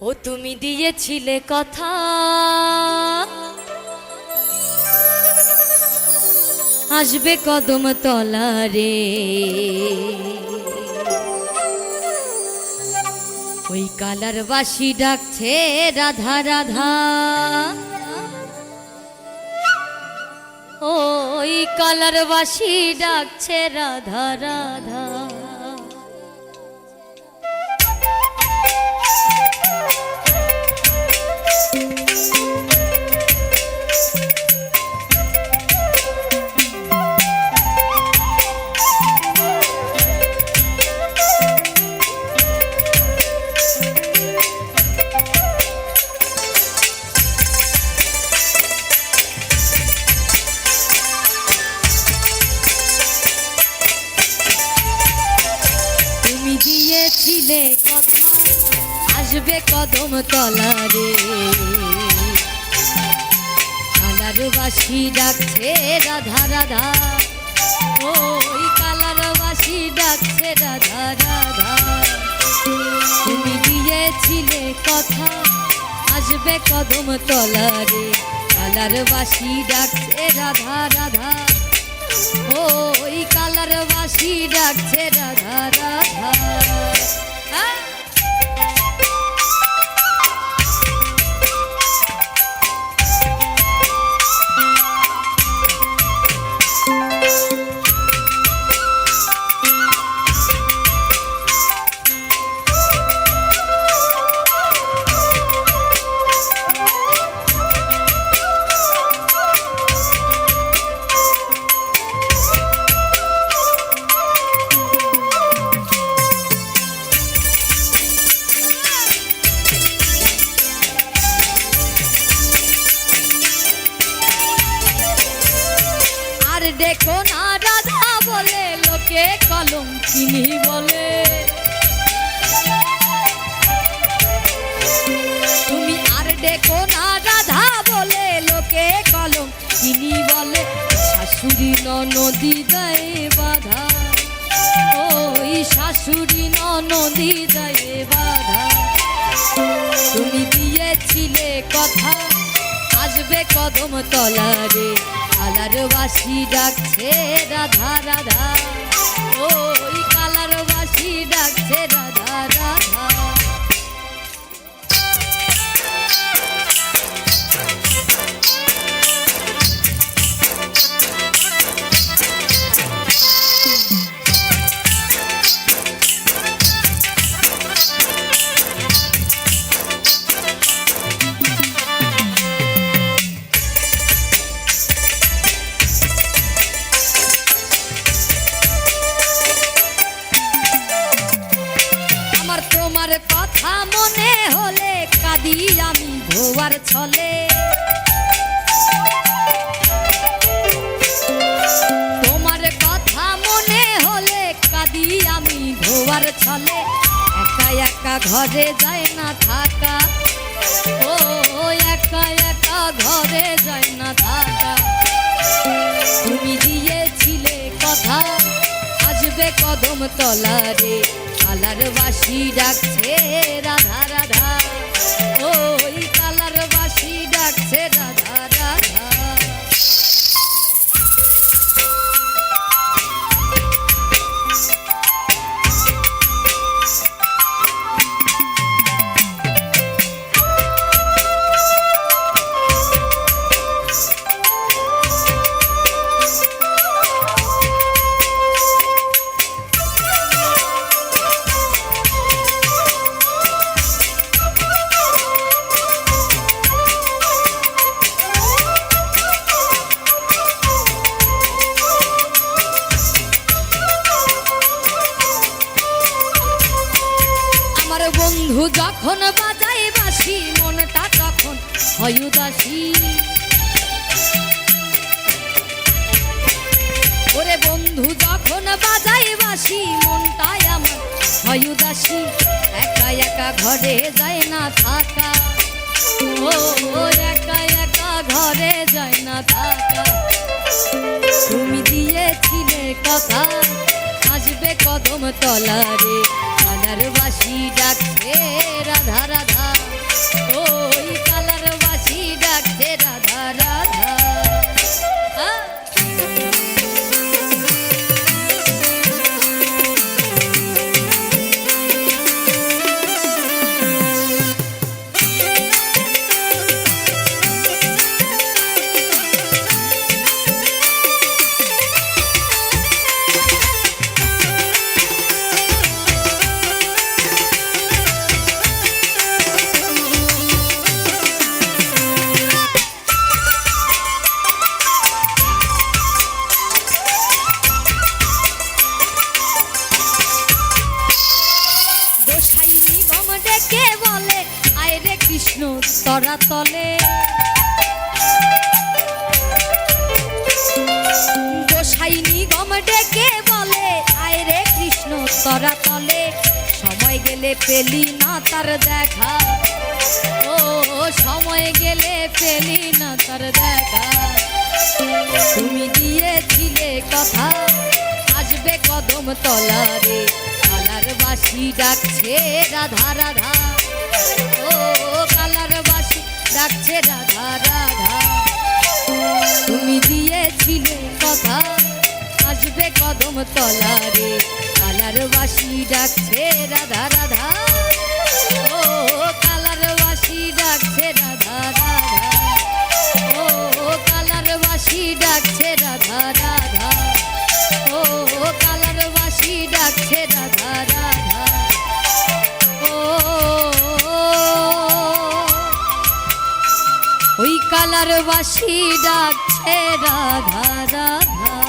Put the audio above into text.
ও তুমি দিয়েছিলে কথা। আসবে কদম তলারে। ওই কালার বাসি ডাকছে রাধা রাধা। ওই কালার বাসি ডাকছে রাধা রাধা। আসবে কদম তলারে কালার বাসি ডাকছে রাধা রাধা। ওই কালার বাসি ডাকছে রাধা রাধা। তুমি দিয়েছিলে কথা আসবে কদম তলারে কালার বাসি ডাকছে রাধা রাধা। ওই কালার বাসি ডাকছে রাধা রাধা। কলম বলে, তুমি আর দেখো না রাধা বলে লোকে কলম। চিনি বলে, শাশুড়ি নদী দেয় বাধা। ওই শাশুড়ি নদী দেয় বাধা। তুমি দিয়েছিলে কথা, আসবে কদম তলারে। কালার বাসি ডাকছে রাধা রাধা। ওই কালার বাসি ডাকছে রাধা রাধা। তোমার কথা মনে হলে কাঁদি আমি ভোয়ার ছলে। একা একা ঘরে যায় না থাকা। ও একা একা ঘরে যায় না থাকা। তুমি দিয়েছিলে কথা, আসবে কদম তলারে। কালার বাসি ডাকছে রাধা রাধা। ওই কালার বাসি ডাকছে। রাধা বন্ধু যখন বাজাই বাসি মনটা তখন হয় ওরে বন্ধু যখন বাজাই বাসি মনটাই আমার হয় একা একা ঘরে যায় না থাকা। ও, একা একা ঘরে যায় না থাকা। তুমি দিয়েছিলে কথা আসবে কদম তলারে। কালার বাসি ডাকছে রাধা রাধা। ওই কালার বাসি ডাকছে। ডেকে বলে, আয় রে কৃষ্ণ, তরা তলে। গোসাই নিগম ডেকে বলে, আয় রে কৃষ্ণ, তরা তলে। সময় গেলে পেলি না তার দেখা। ও, সময় গেলে পেলি না তার দেখা। তুমি দিয়েছিলে কথা, আসবে কদম তলারে। কালার বাসি ডাকছে রাধা রাধা। ও কালার বাসি ডাকছে রাধা রাধা। তুমি দিয়েছিলে কথা, আসবে কদম তলারে। কালার বাসি ডাকছে রাধা রাধা। ও কালার বাসি ডাকছে রাধা রাধা। ও কালার বাসি ডাকছে রাধা রাধা। ও কালার বাসি ডাকছে কালার বাসি ডাকছে রাধা রাধা।